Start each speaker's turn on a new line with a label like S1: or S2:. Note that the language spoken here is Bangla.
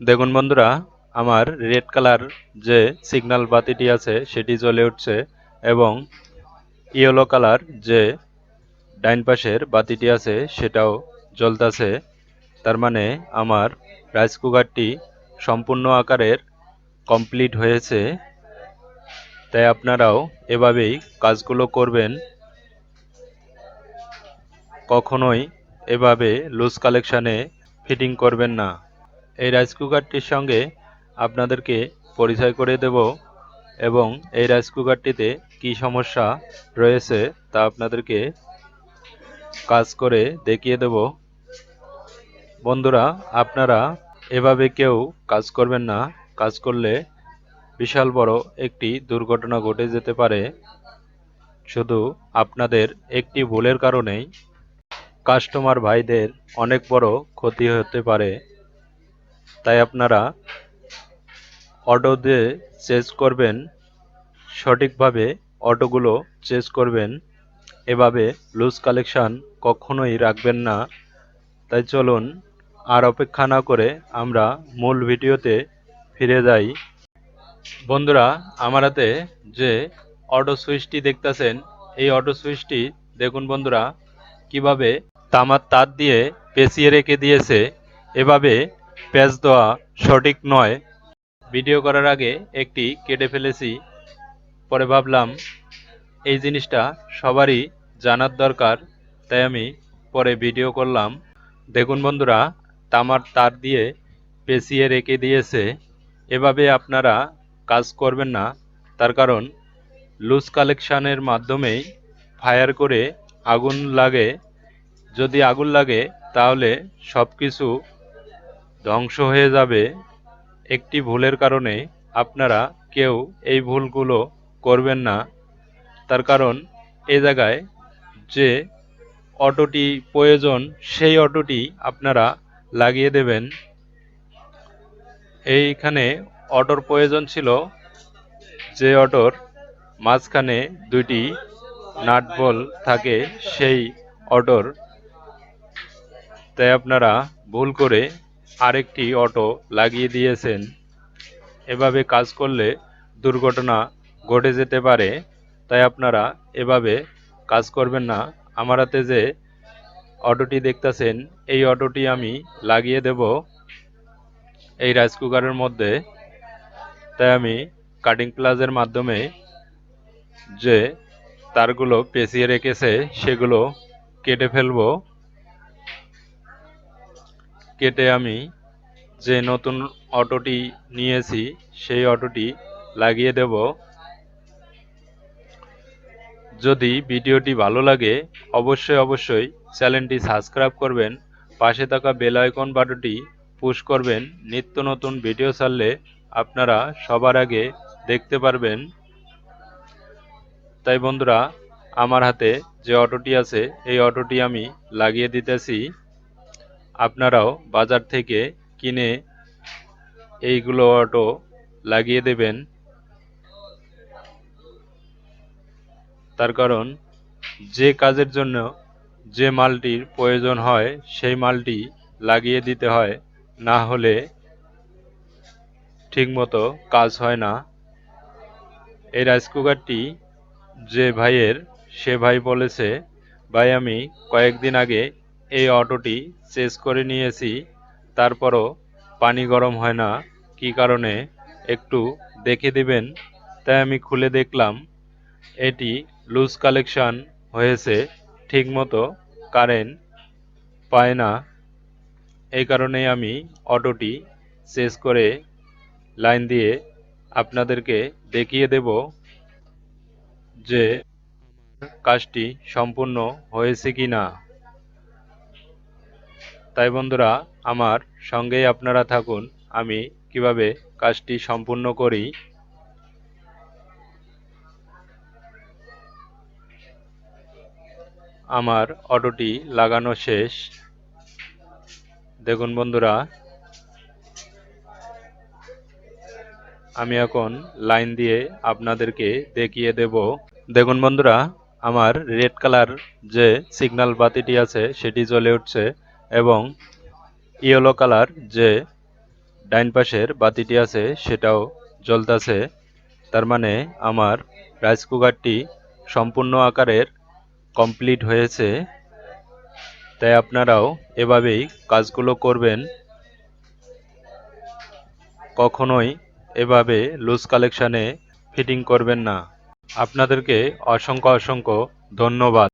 S1: দেখুন বন্ধুরা, আমার রেড কালার যে সিগন্যাল বাতিটি আছে সেটি জ্বলে উঠছে এবং ইয়েলো কালার যে ডাইন পাশের বাতিটি আছে সেটাও জ্বলতেছে। তার মানে আমার রাইস কুকারটি সম্পূর্ণ আকারের কমপ্লিট হয়েছে। তাই আপনারাও এভাবেই কাজগুলো করবেন। কখনোই এভাবে লুজ কালেকশানে ফিটিং করবেন না। এই রাইস কুকারটির সঙ্গে আপনাদেরকে পরিচয় করে দেব এবং এই রাইস কুকারটিতে কী সমস্যা রয়েছে তা আপনাদেরকে কাজ করে দেখিয়ে দেব। বন্ধুরা, আপনারা এভাবে কেউ কাজ করবেন না। কাজ করলে বিশাল বড় একটি দুর্ঘটনা ঘটে যেতে পারে। শুধু আপনাদের একটি ভুলের কারণেই কাস্টমার ভাইদের অনেক বড় ক্ষতি হতে পারে। তাই আপনারা অটো দিয়ে চেঞ্জ করবেন, সঠিকভাবে অটোগুলো চেঞ্জ করবেন। এভাবে লুজ কালেকশান কখনোই রাখবেন না। তাই চলুন আর অপেক্ষা না করে আমরা মূল ভিডিওতে ফিরে যাই। বন্ধুরা, আমার হাতে যে অটো সুইচটি দেখতেছেন, এই অটো সুইচটি দেখুন বন্ধুরা, কীভাবে তামার তার দিয়ে পেঁচিয়ে রেখে দিয়েছে। এভাবে প্যাচ দেওয়া সঠিক নয়। ভিডিও করার আগে একটি কেটে ফেলেছি। পরে ভাবলাম, এই জিনিসটা সবারই জানার দরকার, তাই আমি পরে ভিডিও করলাম। দেখুন বন্ধুরা, তামার তার দিয়ে পেঁচিয়ে রেখে দিয়েছে। এভাবে আপনারা কাজ করবেন না। তার কারণ লুজ কালেকশানের মাধ্যমেই ফায়ার করে আগুন লাগে। যদি আগুন লাগে, তাহলে সব কিছু ধ্বংস হয়ে যাবে একটি ভুলের কারণে আপনারা কেউ এই ভুলগুলো করবেন না। তার কারণ এ জায়গায় যে অটোটি প্রয়োজন, সেই অটোটি আপনারা লাগিয়ে দেবেন। এইখানে অটোর প্রয়োজন ছিল যে অটোর মাঝখানে দুইটি নাট বল থাকে, সেই অটোর তাই আপনারা ভুল করে আরেকটি অটো লাগিয়ে দিয়েছেন। এভাবে কাজ করলে দুর্ঘটনা ঘটে যেতে পারে, তাই আপনারা এভাবে কাজ করবেন না। আমার হাতে যে অটোটি দেখতেছেন, এই অটোটি আমি লাগিয়ে দেব। এই রাইস কুকারের মধ্যে। তাই আমি কাটিং প্লাজের মাধ্যমে যে তারগুলো পেঁচিয়ে রেখেছে, সেগুলো কেটে ফেলব। কেটে আমি যে নতুন অটোটি নিয়েছি, সেই অটোটি লাগিয়ে দেব। যদি ভিডিওটি ভালো লাগে, অবশ্যই অবশ্যই চ্যানেলটি সাবস্ক্রাইব করবেন, পাশে থাকা বেল আইকন বাটনটি পুশ করবেন। নিত্য নতুন ভিডিও ছাড়লে আপনারা সবার আগে দেখতে পারবেন। তাই বন্ধুরা, আমার হাতে যে অটোটি আছে, এই অটোটি আমি লাগিয়ে দিতেছি। আপনারাও বাজার থেকে কিনে এইগুলো অটো লাগিয়ে দেবেন। তার কারণ, যে কাজের জন্য যে মালটির প্রয়োজন হয়, সেই মালটি লাগিয়ে দিতে হয়, না হলে ঠিকমতো কাজ হয় না। এই রাইস কুকারটি যে ভাইয়ের, সে ভাই বলেছে, ভাই, আমি কয়েকদিন আগে এই অটোটি চেঞ্জ করে নিয়েছি, তারপরও পানি গরম হয় না। কি কারণে? একটু দেখে দিবেন? তাই আমি খুলে দেখলাম, এটি লুজ কালেকশান হয়েছে, ঠিকমতো কারেন্ট পায় না। এই কারণেই আমি অটোটি চেঞ্জ করে লাইন দিয়ে আপনাদেরকে দেখিয়ে দেব যে কাজটি সম্পূর্ণ হয়েছে কি না তাই বন্ধুরা, আমার সঙ্গেই আপনারা থাকুন। আমি কীভাবে কাজটি সম্পূর্ণ করি? আমার অটোটি লাগানো শেষ। দেখুন বন্ধুরা, আমি এখন লাইন দিয়ে আপনাদেরকে দেখিয়ে দেব। দেখুন বন্ধুরা, আমার রেড কালার যে সিগন্যাল বাতিটি আছে, সেটি জ্বলে উঠছে। এবং ইয়েলো কালার যে ডাইন পাশের বাতিটি আছে, সেটাও জ্বলতেছে। তার মানে আমার রাইস কুকারটি সম্পূর্ণ আকারের কমপ্লিট হয়েছে। তাই আপনারাও এভাবেই কাজগুলো করবেন। কখনোই এভাবে লুজ কালেকশানে ফিটিং করবেন না। আপনাদেরকে অসংখ্য অসংখ্য ধন্যবাদ।